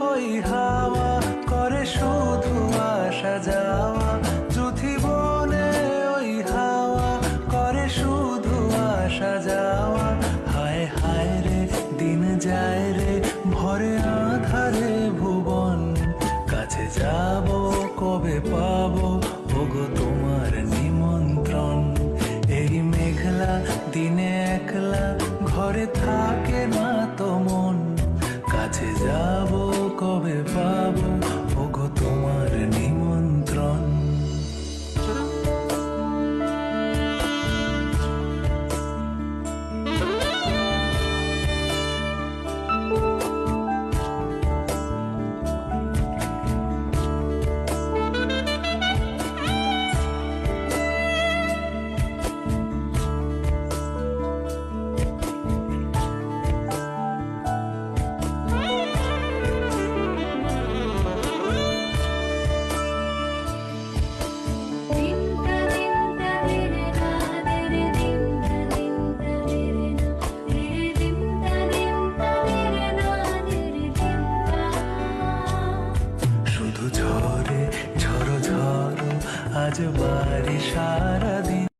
ওই হাওয়া করে আসা যাওয়া। ওই হাওয়া করে আসা যাওয়া। হায় হায় রে, দিন যায় রে, ভরে ভুবন। কাছে যাব, কবে পাবো, ওগো তোমার নিমন্ত্রণ। মেঘলা দিনে একলা ঘরে থাকে না that is all. আজ মারি সারাদিন।